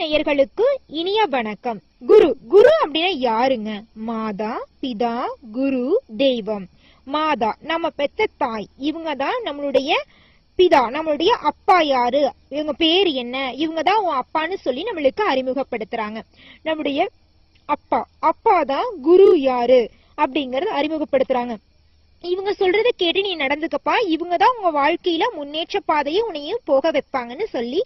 நேயர்களுக்கு இனிய வணக்கம். குரு குரு அப்படின்னா யாருங்க? மாதா பிதா குரு தெய்வம். மாதா நம்ம பெத்த தாய். இவங்க தான் நம்மளுடைய பிதா நம்மளுடைய அப்பா யாரு? இவங்க பேர் என்ன? இவங்க தான் உன் அப்பான்னு சொல்லி நம்மளுக்கு அறிமுகப்படுத்துறாங்க. நம்முடைய அப்பா அப்பா தான் குரு யாரு? அப்படிங்கறத அறிமுகப்படுத்துறாங்க. இவங்க சொல்றத கேட்டு நீ நடந்துக்கப்பா. இவங்க தான் உங்க வாழ்க்கையில முன்னேற்ற பாதையை உன்னையும் போக வைப்பாங்கன்னு சொல்லி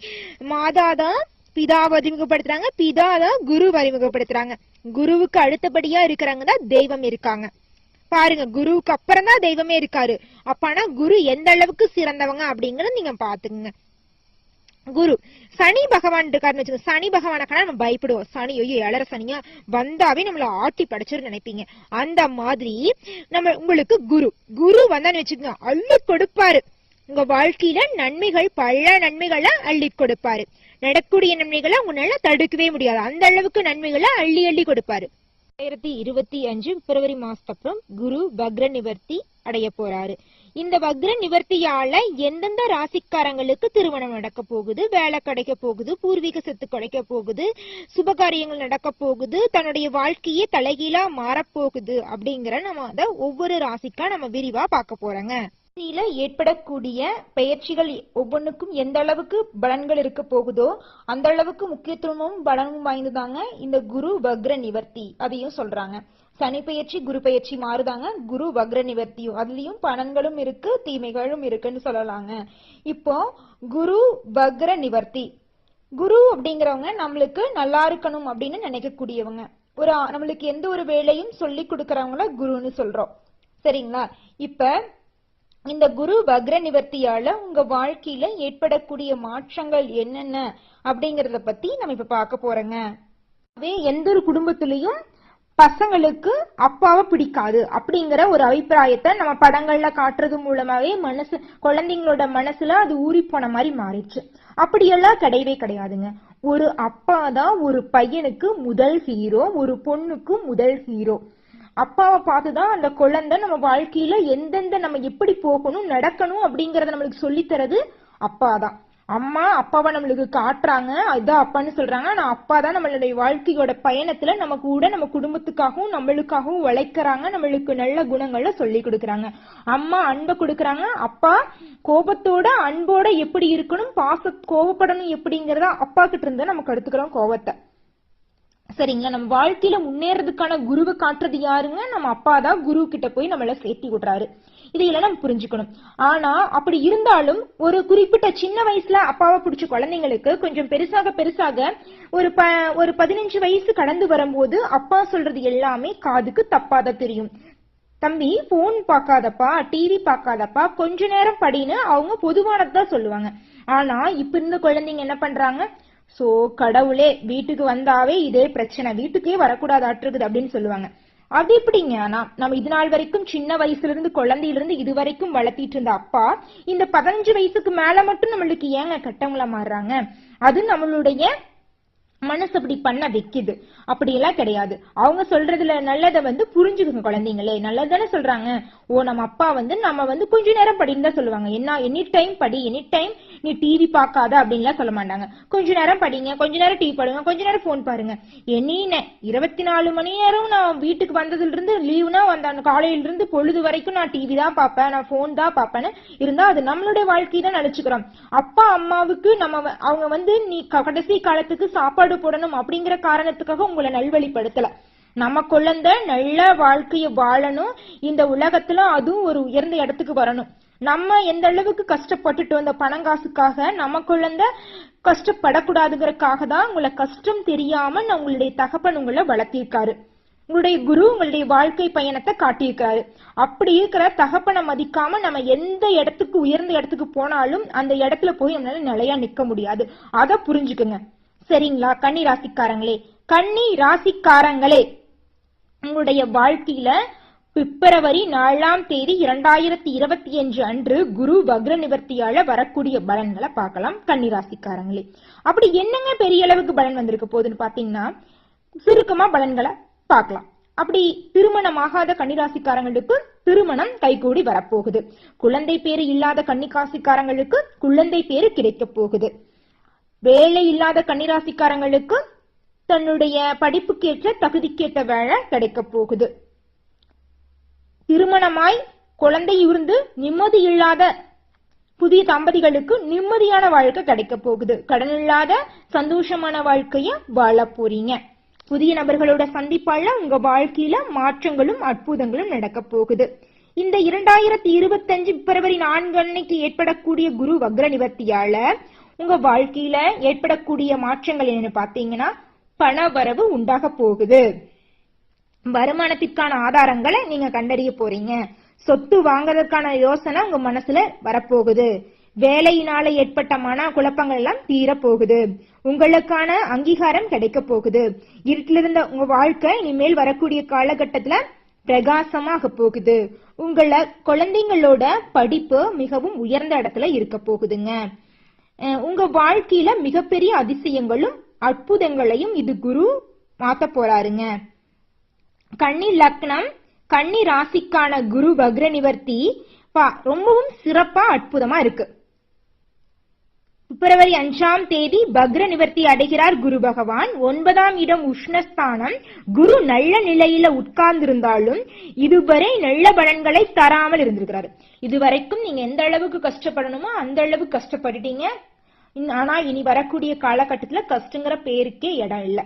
மாதா தான் பிதாவை அறிமுகப்படுத்துறாங்க. பிதா தான் குருவை அறிமுகப்படுத்துறாங்க. குருவுக்கு அடுத்தபடியா இருக்கிறாங்க தான் தெய்வம் இருக்காங்க. பாருங்க குருவுக்கு அப்புறம் தான் தெய்வமே இருக்காரு. அப்பனா குரு எந்த அளவுக்கு சிறந்தவங்க அப்படிங்கறத நீங்க பாத்துக்கங்க குரு சனி பகவான் இருக்காருன்னு வச்சுக்கோங்க. சனி பகவானக்கான நம்ம பயப்படுவோம். சனி ஐயோ இளர சனியா? வந்தாவே நம்மள ஆட்டி படைச்சிரு நினைப்பீங்க. அந்த மாதிரி நம்ம உங்களுக்கு குரு. குரு வந்தான்னு வச்சுக்கோங்க அள்ளி கொடுப்பாரு. உங்க வாழ்க்கையில நன்மைகள் பல நன்மைகளை அள்ளி கொடுப்பாரு. நடக்கூடிய நன்மைகளை உங்களால தடுக்கவே முடியாது. அந்த அளவுக்கு நன்மைகளை அள்ளி அள்ளி கொடுப்பாரு. ரெண்டாயிரத்தி இருபத்தி அஞ்சு பிப்ரவரி மாசத்தப்புறம் குரு வக்ர நிவர்த்தி அடைய போறாரு. இந்த வக்ர நிவர்த்தியால எந்தெந்த ராசிக்காரங்களுக்கு திருமணம் நடக்க போகுது வேலை கிடைக்க போகுது பூர்வீக சொத்து கிடைக்க போகுது சுபகாரியங்கள் நடக்க போகுது தன்னுடைய வாழ்க்கையே தலைகீழா மாறப்போகுது அப்படிங்கிற நம்ம அதை ஒவ்வொரு ராசிக்கா நம்ம விரிவா பார்க்க போறோங்க. பயிற்சியில ஏற்படக்கூடிய பயிற்சிகள் ஒவ்வொன்றுக்கும் எந்த அளவுக்கு பலன்கள் இருக்க போகுதோ அந்த அளவுக்கு முக்கியத்துவமும் பலனும் வாய்ந்ததாங்க இந்த குரு வக்ர நிவர்த்தி அதையும் சொல்றாங்க. சனி பயிற்சி குரு பயிற்சி மாறுதாங்க. குரு வக்ர நிவர்த்தியும் அதுலயும் பலன்களும் இருக்கு தீமைகளும் இருக்குன்னு சொல்லலாங்க. இப்போ குரு வக்ர நிவர்த்தி. குரு அப்படிங்கிறவங்க நம்மளுக்கு நல்லா இருக்கணும் அப்படின்னு நினைக்கக்கூடியவங்க. ஒரு நம்மளுக்கு எந்த ஒரு வேலையும் சொல்லி கொடுக்கறவங்கள குருன்னு சொல்றோம். சரிங்களா? இப்ப இந்த குரு வக்ர நிவர்த்தியால உங்க வாழ்க்கையில ஏற்படக்கூடிய மாற்றங்கள் என்னென்ன அப்படிங்கறத பத்தி நம்ம இப்ப பார்க்க போறோங்க. அதே எந்த ஒரு குடும்பத்திலையும் பசங்களுக்கு அப்பாவை பிடிக்காது அப்படிங்கிற ஒரு அபிப்பிராயத்தை நம்ம படங்கள்ல காட்டுறது மூலமாவே மனசு குழந்தைங்களோட மனசுல அது ஊறி போன மாதிரி மாறிடுச்சு. அப்படியெல்லாம் கிடையவே கிடையாதுங்க. ஒரு அப்பா தான் ஒரு பையனுக்கு முதல் ஹீரோ ஒரு பொண்ணுக்கு முதல் ஹீரோ அப்பாவை பார்த்து தான் அந்த குழந்தை நம்ம வாழ்க்கையில எந்தெந்த நம்ம எப்படி போகணும் நடக்கணும் அப்படிங்கறத நம்மளுக்கு சொல்லித்தரது அப்பா தான் அம்மா அப்பாவை நம்மளுக்கு காட்டுறாங்க. இதான் அப்பான்னு சொல்றாங்க. ஆனா அப்பா தான் நம்மளுடைய வாழ்க்கையோட பயணத்துல நம்ம கூட நம்ம குடும்பத்துக்காகவும் நம்மளுக்காகவும் உழைக்கிறாங்க. நம்மளுக்கு நல்ல குணங்களை சொல்லி கொடுக்குறாங்க. அம்மா அன்பை கொடுக்குறாங்க. அப்பா கோபத்தோட அன்போட எப்படி இருக்கணும் பாச கோபப்படணும் எப்படிங்கிறத அப்பா கிட்ட இருந்து நம்ம கடுத்துக்கிறோம் கோபத்தை. சரிங்களா? நம்ம வாழ்க்கையில முன்னேறதுக்கான குருவை காட்டுறது யாருங்க? நம்ம அப்பா தான். குரு கிட்ட போய் நம்மள சேர்த்தி விடுறாரு. இதையெல்லாம் நம்ம புரிஞ்சுக்கணும். ஆனா அப்படி இருந்தாலும் ஒரு குறிப்பிட்ட சின்ன வயசுல அப்பாவை பிடிச்ச குழந்தைங்களுக்கு கொஞ்சம் பெருசாக பெருசாக ஒரு ப ஒரு பதினஞ்சு வயசு கடந்து வரும்போது அப்பா சொல்றது எல்லாமே காதுக்கு தப்பாத தெரியும். தம்பி போன் பார்க்காதப்பா டிவி பார்க்காதப்பா கொஞ்ச நேரம் படின்னு அவங்க பொதுவானதான் சொல்லுவாங்க. ஆனா இப்ப இருந்த குழந்தைங்க என்ன பண்றாங்க? சோ கடவுளே வீட்டுக்கு வந்தாவே இதே பிரச்சனை. வீட்டுக்கே வரக்கூடாதாட்டிருக்குது அப்படின்னு சொல்லுவாங்க. அது எப்படிங்க? ஆனா நம்ம இது நாள் வரைக்கும் சின்ன வயசுல இருந்து குழந்தையில இருந்து இது வரைக்கும் வளர்த்திட்டு இருந்த அப்பா இந்த பதினஞ்சு வயசுக்கு மேல மட்டும் நம்மளுக்கு ஏங்க கட்டவங்களா மாறுறாங்க? அது நம்மளுடைய மனசு அப்படி பண்ண வைக்குது. அப்படி எல்லாம் கிடையாது. அவங்க சொல்றதுல நல்லதை வந்து புரிஞ்சுக்குங்க குழந்தைங்களே. நல்லதானே சொல்றாங்க. ஓ நம்ம அப்பா வந்து நம்ம வந்து கொஞ்ச நேரம் படின்னு தான் சொல்லுவாங்க. என்ன எனி டைம் படி எனி டைம் நீ டிவி பார்க்காத அப்படின்லாம் சொல்ல மாட்டாங்க. கொஞ்ச நேரம் படிங்க கொஞ்ச நேரம் டிவி பாடுங்க கொஞ்ச நேரம் ஃபோன் பாருங்க. எனி இருபத்தி நாலு மணி நேரம் நான் வீட்டுக்கு வந்ததுல இருந்து லீவ்னா வந்த காலையில இருந்து பொழுது வரைக்கும் நான் டிவி தான் பார்ப்பேன் நான் ஃபோன் தான் பார்ப்பேன்னு இருந்தா அது நம்மளுடைய வாழ்க்கையை தான் நினைச்சுக்கிறோம். அப்பா அம்மாவுக்கு நம்ம வ- அவங்க வந்து நீ கடைசி காலத்துக்கு சாப்பாடு போடணும் அப்படிங்கிற காரணத்துக்காக உங்களை நல்வழிப்படுத்தல. நம்ம குழந்தை நல்ல வாழ்க்கையை வாழணும். இந்த உலகத்துல அதுவும் ஒரு உயர்ந்த இடத்துக்கு வரணும். நம்ம எந்த அளவுக்கு கஷ்டப்பட்டுட்டு வந்த பணங்காசுக்காக நம்ம குழந்த கஷ்டப்படக்கூடாதுங்கிறதுக்காக தான் உங்களை கஷ்டம் தெரியாம நான் உங்களுடைய தகப்பன் உங்களை வளர்த்திருக்காரு. உங்களுடைய குரு உங்களுடைய வாழ்க்கை பயணத்தை காட்டியிருக்காரு. அப்படி இருக்கிற தகப்பனை மதிக்காம நம்ம எந்த இடத்துக்கு உயர்ந்த இடத்துக்கு போனாலும் அந்த இடத்துல போய் நம்மளால நிலையா நிக்க முடியாது. அதை புரிஞ்சுக்குங்க. சரிங்களா? கன்னி ராசிக்காரங்களே. கன்னி ராசிக்காரங்களே. உங்களுடைய வாழ்க்கையில பிப்ரவரி நாலாம் தேதி இரண்டாயிரத்தி இருபத்தி அஞ்சு அன்று குரு வக்ர நிவர்த்தியால வரக்கூடிய பலன்களை பார்க்கலாம் கன்னிராசிக்காரங்களே. அப்படி என்னங்க பெரிய அளவுக்கு பலன் வந்திருக்க போகுதுன்னு பாத்தீங்கன்னா சுருக்கமா பலன்களை பார்க்கலாம். அப்படி திருமணமாகாத கன்னிராசிக்காரங்களுக்கு திருமணம் கைகூடி வரப்போகுது. குழந்தை பேரு இல்லாத கன்னிராசிக்காரங்களுக்கு குழந்தை பேரு கிடைக்க போகுது. வேலை இல்லாத கன்னிராசிக்காரங்களுக்கு தன்னுடைய படிப்புக்கேற்ற தகுதிக்கேற்ற வேலை கிடைக்க போகுது. திருமணமாய் குழந்தை இருந்து நிம்மதி இல்லாத புதிய தம்பதிகளுக்கு நிம்மதியான வாழ்க்கை கிடைக்க போகுது. கடன் இல்லாத சந்தோஷமான வாழ்க்கைய வாழ போறீங்க. புதிய நபர்களோட சந்திப்பால உங்க வாழ்க்கையில மாற்றங்களும் அற்புதங்களும் நடக்க போகுது. இந்த இரண்டாயிரத்தி இருபத்தஞ்சு பிப்ரவரி நான்கு அன்னைக்கு ஏற்படக்கூடிய குரு வக்ர நிவர்த்தியால உங்க வாழ்க்கையில ஏற்படக்கூடிய மாற்றங்கள் என்னன்னு பாத்தீங்கன்னா பண வரவு உண்டாக போகுது. வருமானத்திற்கான ஆதாரங்களை நீங்க கண்டறிய போறீங்க. சொத்து வாங்குறதுக்கான யோசனை உங்க மனசுல வரப்போகுது. வேலையினால ஏற்பட்ட மன குழப்பங்கள் எல்லாம் தீர போகுது உங்களுக்கான அங்கீகாரம் கிடைக்க போகுது. இருட்டில் இருந்த உங்க வாழ்க்கை இனிமேல் வரக்கூடிய காலகட்டத்துல பிரகாசமாக போகுது. உங்களை குழந்தைங்களோட படிப்பு மிகவும் உயர்ந்த இடத்துல இருக்க போகுதுங்க. உங்க வாழ்க்கையில மிகப்பெரிய அதிசயங்களும் அற்புதங்களையும் இது குரு மாத்த போறாருங்க. கன்னி லக்னம் கன்னி ராசிக்கான குரு வக்ர நிவர்த்தி பா ரொம்பவும் சிறப்பா அற்புதமா இருக்கு. பிப்ரவரி அஞ்சாம் தேதி பக்ர நிவர்த்தி அடைகிறார் குரு பகவான். ஒன்பதாம் இடம் உஷ்ணஸ்தானம். குரு நல்ல நிலையில உட்கார்ந்திருந்தாலும் இதுவரை நல்ல பலன்களை தராமல் இருந்திருக்கிறாரு. இதுவரைக்கும் நீங்க எந்த அளவுக்கு கஷ்டப்படணுமோ அந்த அளவுக்கு கஷ்டப்பட்டுட்டீங்க. ஆனா இனி வரக்கூடிய காலகட்டத்துல கஷ்டங்கிற பேருக்கே இடம் இல்லை.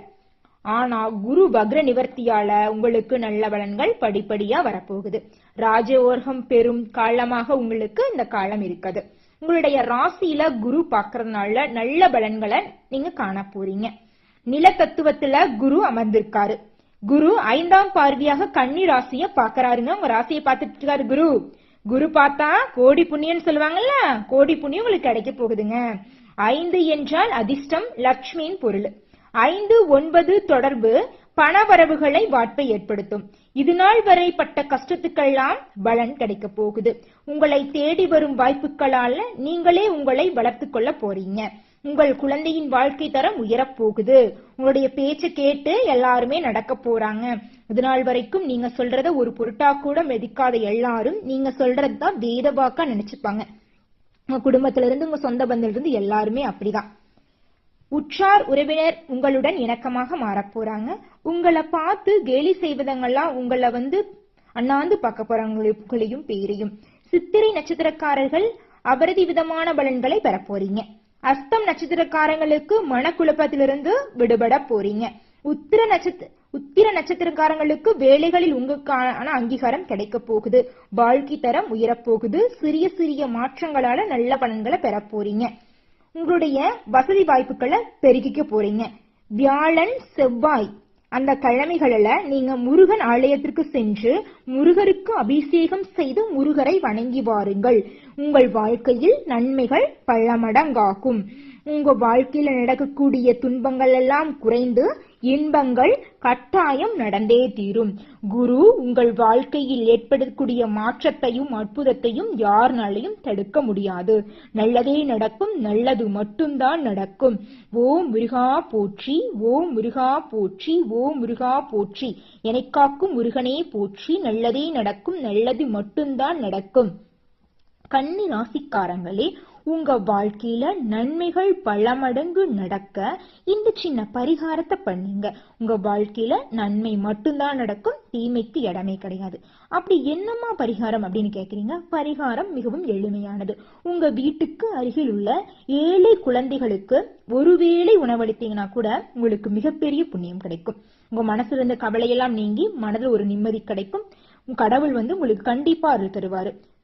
ஆனா குரு பக்ர நிவர்த்தியால உங்களுக்கு நல்ல பலன்கள் படிப்படியா வரப்போகுது. ராஜயோகம் பெறும் காலமாக உங்களுக்கு இந்த காலம் இருக்குது. உங்களுடைய ராசியில குரு பார்க்கறதுனால நல்ல பலன்களை நீங்க காண போறீங்க. நில தத்துவத்துல குரு அமர்ந்திருக்காரு. குரு ஐந்தாம் பார்வையாக கன்னி ராசிய பாக்குறாருங்க உங்க ராசியை பார்த்துட்டு இருக்காரு குரு. குரு பார்த்தா கோடி புண்ணியம்னு சொல்லுவாங்கல்ல கோடி புண்ணியம் உங்களுக்கு கிடைக்க போகுதுங்க. ஐந்து என்றால் அதிர்ஷ்டம் லக்ஷ்மியின் பொருள். ஐந்து ஒன்பது தொடர்பு பணவரவுகளை வாட்பை ஏற்படுத்தும். இது நாள் வரை பட்ட கஷ்டத்துக்கெல்லாம் பலன் கிடைக்க போகுது. உங்களை தேடி வரும் வாய்ப்புகளால நீங்களே உங்களை வளர்த்து கொள்ள போறீங்க. உங்கள் குழந்தையின் வாழ்க்கை தரம் உயரப் போகுது. உங்களுடைய பேச்சை கேட்டு எல்லாருமே நடக்க போறாங்க. இது நாள் வரைக்கும் நீங்க சொல்றத ஒரு பொருட்டா கூட மெதிக்காத எல்லாரும் நீங்க சொல்றதுதான் வேதவாக்கா நினைச்சுப்பாங்க. உங்க குடும்பத்துல இருந்து உங்க சொந்த பந்தத்துல இருந்து எல்லாருமே அப்படிதான். உற்றார் உறவினர் உங்களுடன் இணக்கமாக மாறப்போறாங்க. உங்களை பார்த்து கேலி செய்வதங்கள்லாம் உங்களை வந்து அண்ணாந்து பார்க்க போறவங்களையும் பேரையும். சித்திரை நட்சத்திரக்காரர்கள் அபரதி விதமான பலன்களை பெறப் போறீங்க. அஸ்தம் நட்சத்திரக்காரங்களுக்கு மனக்குழப்பத்திலிருந்து விடுபட போறீங்க. உத்திர நட்சத்திர உத்திர நட்சத்திரக்காரங்களுக்கு வேலைகளில் உங்களுக்கான அங்கீகாரம் கிடைக்க போகுது. வாழ்க்கை தரம் உயரப் போகுது. சிறிய சிறிய மாற்றங்களால நல்ல பலன்களை பெறப் போறீங்க. உங்களுடைய வசதி வாய்ப்புகளை பெருக்கிக்க போறீங்க. வியாழன் செவ்வாய் அந்த கிழமைகளில நீங்க முருகன் ஆலயத்திற்கு சென்று முருகருக்கு அபிஷேகம் செய்து முருகரை வணங்கி வாருங்கள். உங்கள் வாழ்க்கையில் நன்மைகள் பல மடங்காகும் உங்க வாழ்க்கையில நடக்கக்கூடிய துன்பங்கள் எல்லாம் குறைந்து இன்பங்கள் கட்டாயம் நடந்தே தீரும். குரு உங்கள் வாழ்க்கையில் ஏற்படக்கூடிய மாற்றத்தையும் அற்புதத்தையும் யார்னாலையும் தடுக்க முடியாது. நல்லதே நடக்கும் நல்லது மட்டும்தான் நடக்கும். ஓம் முருகா போற்றி ஓம் முருகா போற்றி ஓம் முருகா போற்றி. எனக்காக்கும் முருகனே போற்றி நல்லதே நடக்கும் நல்லது மட்டும்தான் நடக்கும். கன்னி ராசிக்காரங்களே உங்க வாழ்க்கையில நன்மைகள் பல மடங்கு நடக்க இந்த சின்ன பரிகாரத்தை பண்ணுங்க. உங்க வாழ்க்கையில நன்மை மட்டும்தான் நடக்கும் தீமைக்கு இடமே கிடையாது. அப்படி என்னம்மா பரிகாரம் அப்படின்னு கேக்குறீங்க? பரிகாரம் மிகவும் எளிமையானது. உங்க வீட்டுக்கு அருகில் உள்ள ஏழை குழந்தைகளுக்கு ஒருவேளை உணவளித்தீங்கன்னா கூட உங்களுக்கு மிகப்பெரிய புண்ணியம் கிடைக்கும். உங்க மனசுல இருந்த கவலையெல்லாம் நீங்கி மனதில் ஒரு நிம்மதி கிடைக்கும். கடவுள் வந்து உங்களுக்கு கண்டிப்பா அருள் தருவாரு.